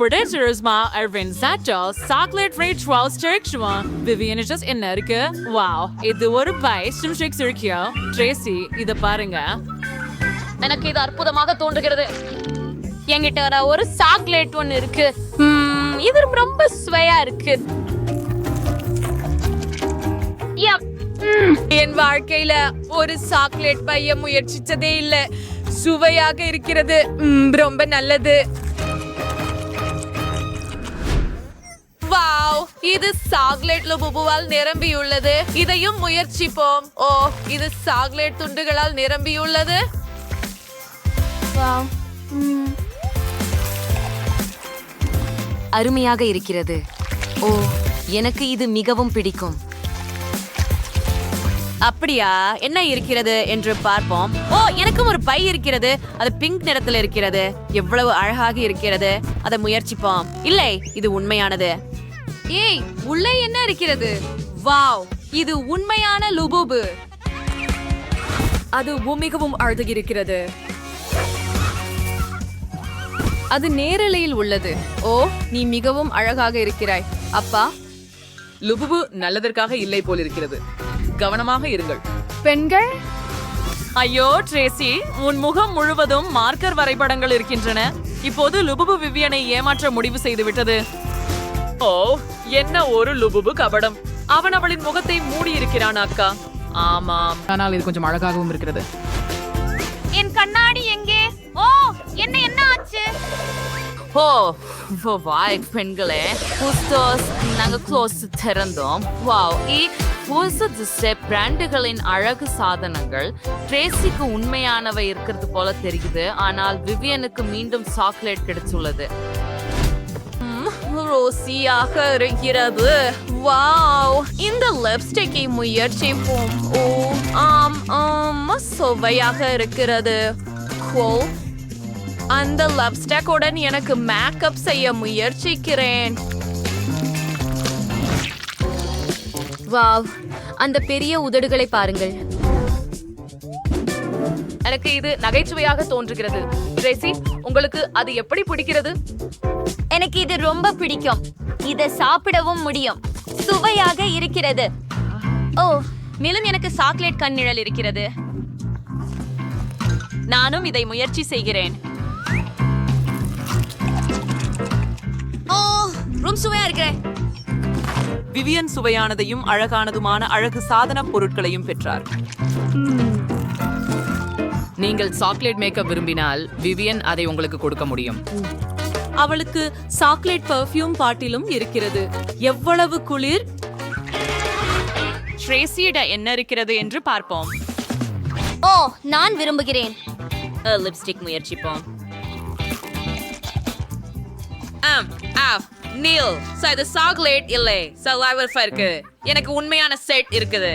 Predators மா Erwin Sato chocolate rich roast இருக்குமா Vivian just என்ன இருக்கு வாவ் இது ஒரு பை ஸ்டிம்ஷிக்ஸ் இருக்கியோ? ட்ரேசி இத பாருங்க. எனக்கு இது அற்புதமாக தோன்றுகிறது. என்கிட்ட வர ஒரு சாக்லேட் ஒன்னு இருக்கு. இது ரொம்ப சுவையா இருக்கு. என் வாழ்க்கையில ஒரு சாக்லேட் பைய முயற்சிச்சதே இல்ல. சுவையாக இருக்கிறது. ரொம்ப நல்லது. வாவ் இது சாக்லேட் லுபுபுவால் நிரம்பியுள்ளது. இதையும் முயற்சிப்போம். ஓ இது சாக்லேட் துண்டுகளால் நிரம்பியுள்ளது. அருமையாக இருக்கிறது. ஓ எனக்கு இது மிகவும் பிடிக்கும். அப்படியா? என்ன இருக்கிறது என்று பார்ப்போம். ஓ எனக்கும் ஒரு பை இருக்கிறது. அது பிங்க் நிறத்தில் இருக்கிறது. எவ்வளவு அழகாக இருக்கிறது. அதை முயற்சிப்போம். இல்லை இது உண்மையானது. ஏய் உள்ளே என்ன இருக்கிறது? வாவ் இது உண்மையான லுபுபு. அது மிகவும் அழுதுகிறது அது நேரலையில் உள்ளது. ஓ நீ மிகவும் அழகாக இருக்கிறாய். அப்பா. லுபுபு நல்லதற்காக இல்லை போல் இருக்கிறது கவனமாக இருங்கள். பெண்கள்? ஐயோ ட்ரேசி உன் முகம் முழுவதும் மார்க்கர் வரைபடங்கள் இருக்கின்றன. இப்போது லுபுபு விவியனை ஏமாற்ற முடிவு செய்து விட்டது ஓ என்ன ஒரு லுபுபு கபடம். அவன் அவளின் முகத்தை மூடி இருக்கிறான் அக்கா. ஆமாம். ஆனால் இது கொஞ்சம் அழகாகவும் இருக்கிறது. என் கண்ணாடி எங்கே? ஓ என்ன என்ன ஆச்சு? ஓ ஓ, வாய் பெண்களே. புஸ்தோஸ் நாங்க க்ளோஸ் திறந்தோம். வாவ் இ புதுசு திசை பிராண்டுகளின் அழகு சாதனங்கள். ட்ரேசிக்கு உண்மையானவை இருக்கிறது போல தெரியுது. ஆனால் விவியனுக்கு மீண்டும் சாக்லேட் கிடைச்சுள்ளது ரோசியாக இருக்கிறது வாவ். இந்த லிப்ஸ்டிக்கை முயற்சிப்போம். ஓ ஆம் ஆம் சுவையாக இருக்கிறது. ஓ அந்த லிப்ஸ்டிக்குடன் எனக்கு மேக்கப் செய்ய முயற்சிக்கிறேன். வாவ். அந்த பெரிய உதடுகளை பாருங்கள். எனக்கு இது நகைச்சுவையாக தோன்றுகிறது. ட்ரேசி உங்களுக்கு அது எப்படி பிடிக்கிறது? எனக்கு இது ரொம்ப பிடிக்கும். இதை சாப்பிடவும் முடியும். சுவையாக இருக்கிறது. ஓ மேலும் எனக்கு சாக்லேட் கண்ணிழல் இருக்கிறது. நானும் இதை முயற்சி செய்கிறேன். ஓ ரொம்ப சுவையா இருக்கிறேன் விவியன் சுவையானதையும் அழகானதுமான அழகு சாதன பொருட்களையும் பெற்றார். நீங்கள் சாக்லேட் மேக்கப் விரும்பினால் விவியன் அதை உங்களுக்கு கொடுக்க முடியும். அவளுக்கு சாக்லேட் பர்ஃப்யூம் பாட்டிலும் இருக்கிறது. எவ்வளவு குளிர்? ட்ரேசியிட என்ன இருக்கிறது என்று பார்ப்போம். ஓ நான் விரும்புகிறேன். லிப்ஸ்டிக் முயற்சிப்போம். ஆம் ஆ நீல். சோ இது சாக்லேட் இல்லை. சலாவர் இருக்கு எனக்கு உண்மையான செட் இருக்குது.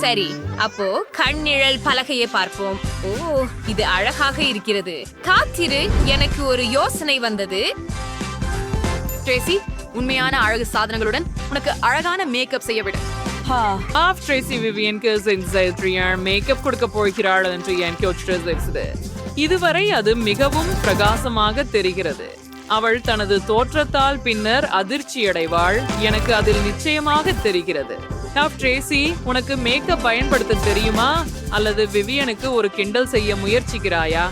சரி அப்போ கண்ணிழல் பலகையை பார்ப்போம். ஓ இது அழகாக இருக்கிறது. காத்திரு எனக்கு ஒரு யோசனை வந்தது. ட்ரேசி உண்மையான அழகு சாதனங்களுடன் உனக்கு அழகான மேக்கப் செய்ய விடு. ஆஃப் ட்ரேசி விவியனுக்கு சென்சைத்ரியார் மேக்கப் கொடுக்க போகிறாள் என்று யோசிச்சது இதுவரை அது மிகவும் பிரகாசமாக தெரிகிறது. அவள் தனது தோற்றத்தால் பின்னர் அதிர்ச்சியடைவாள். எனக்கு அதில் நிச்சயமாக தெரிகிறது. ஆஃப் ட்ரேசி உனக்கு மேக்கப் பயன்படுத்த தெரியுமா? அல்லது விவியனுக்கு ஒரு கிண்டல் செய்ய முயற்சிக்கிறாயா?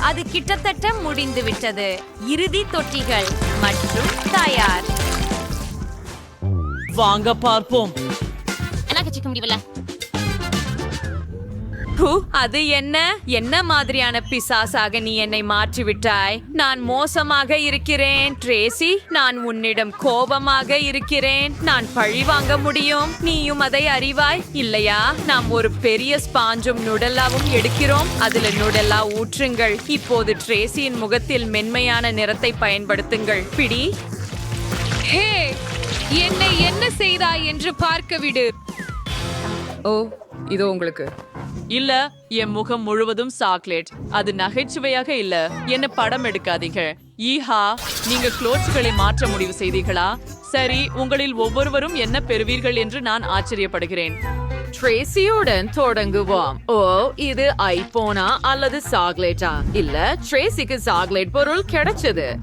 அது கிட்டத்தட்ட முடிந்து விட்டது. இறுதி தொட்டிகள் மற்றும் தயார். வாங்க பார்ப்போம். என்ன கச்சிக்க முடியல அது என்ன? என்ன மாதிரியான பிசாசாக நீ என்னை மாற்றிவிட்டாய்? நான் மோசமாக இருக்கிறேன். ட்ரேசி நான் உன்னிடம் கோபமாக இருக்கிறேன். நான் பழி வாங்க முடியும். நீயும் அதை அறிவாய்? இல்லையா? நாம் ஒரு பெரிய ஸ்பாஞ்சும் நுடல்லாவும் எடுக்கிறோம். அதுல நுடல்லா ஊற்றுங்கள். இப்போது ட்ரேசியின் முகத்தில் மென்மையான நிறத்தை பயன்படுத்துங்கள். பிடி. ஹே என்னை என்ன செய்தாய் என்று பார்க்க விடு. ஓ இதோ உங்களுக்கு. இல்ல என் முகம் முழுவதும் சாக்லேட். அது நகைச்சுவையாக இல்ல. என்ன படம் எடுக்காதீங்க. ஈஹா நீங்க க்ளோத்ஸ்களை மாற்ற முடிவு செய்தீர்களா? சரி உங்களில் ஒவ்வொருவரும் என்ன பெறுவீர்கள் என்று நான் ஆச்சரியப்படுகிறேன். ட்ரேசியுடன் தொடங்குவோம். ஓ இது ஐபோனா அல்லது சாக்லேட்டா? இல்ல ட்ரேசிக்கு சாக்லேட் பொருள் கிடைச்சது.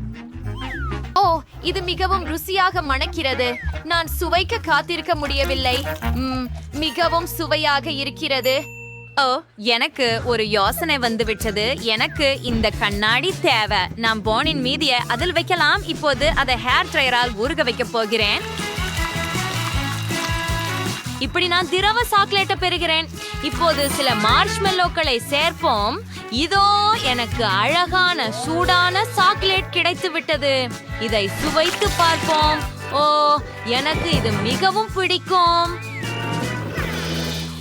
ஓ இது மிகவும் ருசியாக மணக்கிறது. நான் சுவைக்க காத்திருக்க முடியவில்லை. ம், மிகவும் சுவையாக இருக்கிறது. ஓ எனக்கு ஒரு யோசனை வந்து விட்டது. எனக்கு இந்த கண்ணாடி தேவை. நான் போனின் மீதிய அதில் வைக்கலாம். இப்போது அதை ஹேர் ட்ரையரால் ஊறுக வைக்க போகிறேன். இப்படி நான் திரவ சாக்லேட்டை பெறுகிறேன். இப்போது சில மார்ஷ்மெல்லோக்களை சேர்ப்போம். இதோ எனக்கு அழகான சூடான சாக்லேட் கிடைத்து விட்டது. இதை சுவைத்து பார்ப்போம். ஓ எனக்கு இது மிகவும் பிடிக்கும்.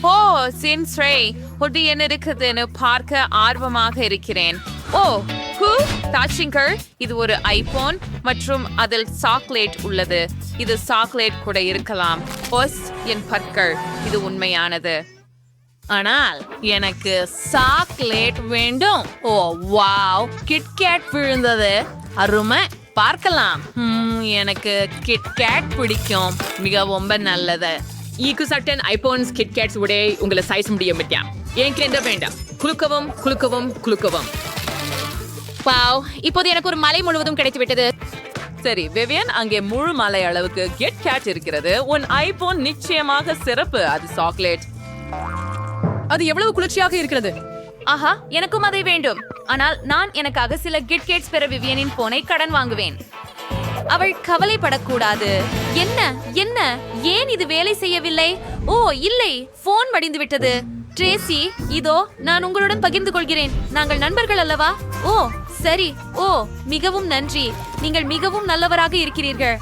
ஓ சின்ஸ்ரே ஒட்டி என்ன இருக்குதுன்னு பார்க்க ஆர்வமாக இருக்கிறேன். ஓ ஹூ தாச்சிங்கர் இது ஒரு ஐபோன் மற்றும் அதில் சாக்லேட் உள்ளது. இது சாக்லேட் கூட இருக்கலாம். ஒஸ் என் பற்கள் இது உண்மையானது. ஆனால் எனக்கு சாக்லேட் வேண்டும். ஓ வாவ் கிட்கேட் விழுந்தது. அருமை பார்க்கலாம். எனக்கு கிட்கேட் பிடிக்கும். மிக ரொம்ப நல்லது. ஈக்கு சட்டன் ஐபோன்ஸ் கிட்கேட்ஸ் உடைய உங்களை சைஸ் முடிய மாட்டேன் ஏன் கேண்ட வேண்டாம். குலுக்கவும் குலுக்கவும் குலுக்கவும். வாவ் இப்போது எனக்கு ஒரு மலை முழுவதும் கிடைத்து விட்டது சரி விவியன் அங்கே முழு மலை அளவுக்கு கெட் கேட் இருக்கிறது. உன் ஐபோன் நிச்சயமாக சிறப்பு. அது சாக்லேட். அது எவ்வளவு குளிர்ச்சியாக இருக்கிறது? ஆஹா எனக்கும் அதை வேண்டும். ஆனால் நான் எனக்காக சில கிட்கேட்ஸ் பெற விவியனின் போனை கடன் வாங்குவேன். அவள் கவலைப்படக்கூடாது. என்ன என்ன? ஏன் இது வேலை செய்யவில்லை? ஓ இல்லை. போன் மடிந்து விட்டது ட்ரேசி இதோ நான் உங்களுடன் பகிர்ந்து கொள்கிறேன். நாங்கள் நண்பர்கள் அல்லவா? ஓ சரி. ஓ மிகவும் நன்றி. நீங்கள் மிகவும் நல்லவராக இருக்கிறீர்கள்.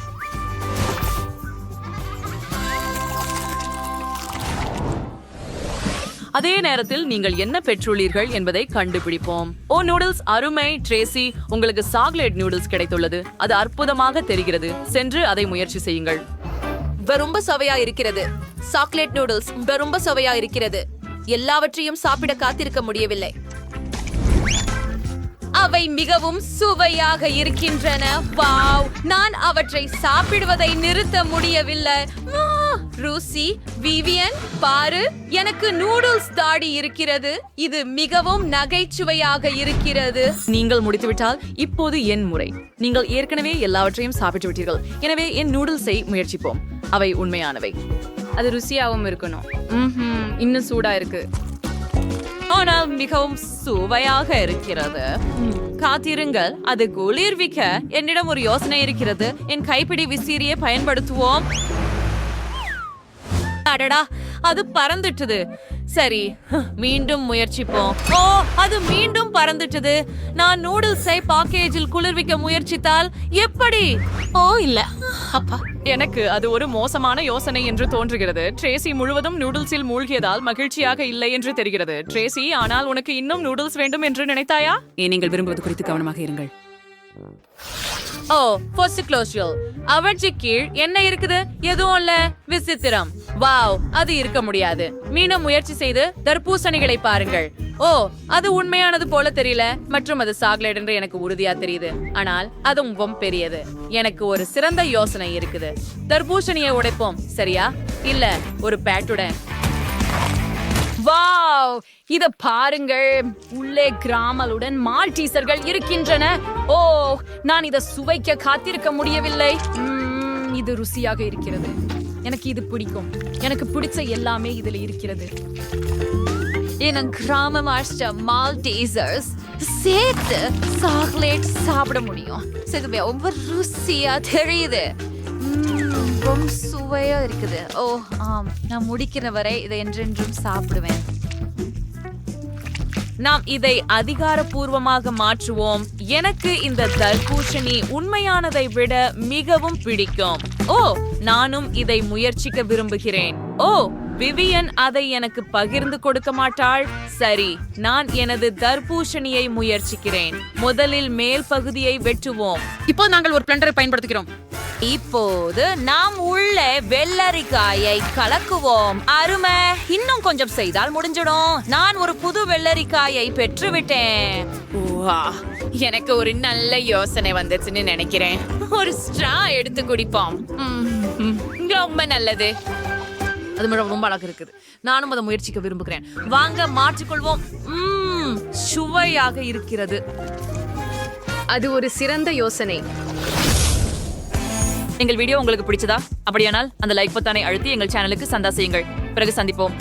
அதே நேரத்தில் நீங்கள் என்ன பெற்றுள்ளீர்கள் என்பதை கண்டுபிடிப்போம். ஓ நூடுல்ஸ். அருமை ட்ரேசி. உங்களுக்கு சாக்லேட் நூடுல்ஸ் கிடைத்துள்ளது. அது அற்புதமாக தெரிகிறது. சென்று அதை முயற்சி செய்யுங்கள். ரொம்ப சுவையா இருக்கிறது. சாக்லேட் நூடுல்ஸ் ரொம்ப சுவையா இருக்கிறது. எல்லாவற்றையும் சாப்பிட காத்திருக்க முடியவில்லை. அவை மிகவும் சுவையாக இருக்கின்றன. வாவ்! நான் அவற்றை சாப்பிடுவதை நிறுத்த முடியவில்லை. ருசி விவியன் பாரு எனக்கு நூடுல்ஸ் தாடி இருக்கிறது. இது மிகவும் நகைச்சுவையாக இருக்கிறது. நீங்கள் முடித்துவிட்டால் இப்போது என் முறை. நீங்கள் ஏற்கனவே எல்லாவற்றையும் சாப்பிட்டு விட்டீர்கள் எனவே என் நூடுல்ஸை முயற்சிப்போம். அவை உண்மையானவை. அது ருசியாகவும் இருக்கணும். ம்ஹும், இன்னும் சூடா இருக்கு. ஆனால் மிகவும் சுவையாக இருக்கிறது. ம், காத்திருங்கள். அது குளிர்விக்க என்னிடம் ஒரு யோசனை இருக்கிறது. என் கைப்பிடி விசிறியை பயன்படுத்துவோம். அடடா அது பறந்துட்டது. சரி மீண்டும் முயற்சிப்போம். ஓ அது மீண்டும் பறந்துட்டது. நான் நூடுல்ஸை பாக்கேஜில் குளிர்விக்க முயற்சித்தால் எப்படி? ஓ இல்ல. அப்பா. எனக்கு அது ஒரு மோசமான யோசனை என்று தோன்றுகிறது. ட்ரேசி முழுவதும் நூடுல்ஸில் மூழ்கியதால் மகிழ்ச்சியாக இல்லை என்று தெரிகிறது. ட்ரேசி ஆனால் உனக்கு இன்னும் நூடுல்ஸ் வேண்டும் என்று நினைத்தாயா? நீங்கள் விரும்புவது குறித்து கவனமாக இருங்கள். ஓ ஃபர்ஸ்ட் க்ளோஷியல் அவற்றி கீழ் என்ன இருக்குது? எதுவும் இல்ல. விசித்திரம். வாவ் அது இருக்க முடியாது. மீண்டும் முயற்சி செய்து தர்பூசணிகளை பாருங்கள். ஓ அது உண்மையானது போல தெரியல. மற்றும் அது சாக்லேட் என்று எனக்கு உறுதியா தெரியுது. ஆனால் அது ரொம்ப பெரியது. எனக்கு ஒரு சிறந்த யோசனை இருக்குது. தர்பூசணியை உடைப்போம் சரியா? இல்ல ஒரு பேட்டுடன். வாவ்! இத பாருங்கள். உள்ளே கிராமலுடன் மால்டீசர்கள் இருக்கின்றன. ஓ நான் இத சுவைக்க காத்திருக்க முடியவில்லை. இது ருசியாக இருக்கிறது. எனக்கு இது பிடிக்கும். எனக்கு பிடிச்ச எல்லாமே இதுல இருக்கிறது. என் கிராம மாஸ்டர் மால்டீசர்ஸ் சேர்த்து சாக்லேட் சாப்பிட முடியும். சரி ரொம்ப ருசியா தெரியுது. ரொம்ப சுவையா இருக்குது. ஓ ஆம். நான் முடிக்கிற வரை இதை என்றென்றும் சாப்பிடுவேன். நாம் இதை அதிகாரப்பூர்வமாக மாற்றுவோம். எனக்கு இந்த தர்பூஷணி உண்மையானதை விட மிகவும் பிடிக்கும். ஓ நானும் இதை முயற்சிக்க விரும்புகிறேன். ஓ விவியன் அதை எனக்கு பகிர்ந்து கொடுக்க மாட்டாள்? சரி நான் எனது தர்பூஷணியை முயற்சிக்கிறேன். முதலில் மேல் பகுதியை வெட்டுவோம். இப்போ நாங்கள் ஒரு பிளண்டரை பயன்படுத்துகிறோம். இப்போது நாம் உள்ளே வெள்ளரிக்காயை கலக்குவோம். அருமை. இன்னும் கொஞ்சம் செய்தால் முடிஞ்சிடும். நான் ஒரு புது வெள்ளரிக்காயை பெற்றுவிட்டேன். வா, எனக்கு ஒரு நல்ல யோசனை வந்துச்சுன்னு நினைக்கிறேன். ஒரு ஸ்ட்ரா எடுத்து குடிப்போம். ம், ம், ரொம்ப நல்லது. அது மிக ரொம்ப அழகு இருக்குது. நானும் அதை முயற்சிக்க விரும்புகிறேன். வாங்க மாற்றிக்கொள்வோம். சுவையாக இருக்கிறது. அது ஒரு சிறந்த யோசனை. எங்கள் வீடியோ உங்களுக்கு பிடிச்சதா? அப்படியானால் அந்த லைக் பொத்தானை அழுத்தி எங்கள் சேனலுக்கு சந்தா செய்யுங்கள். பிறகு சந்திப்போம்.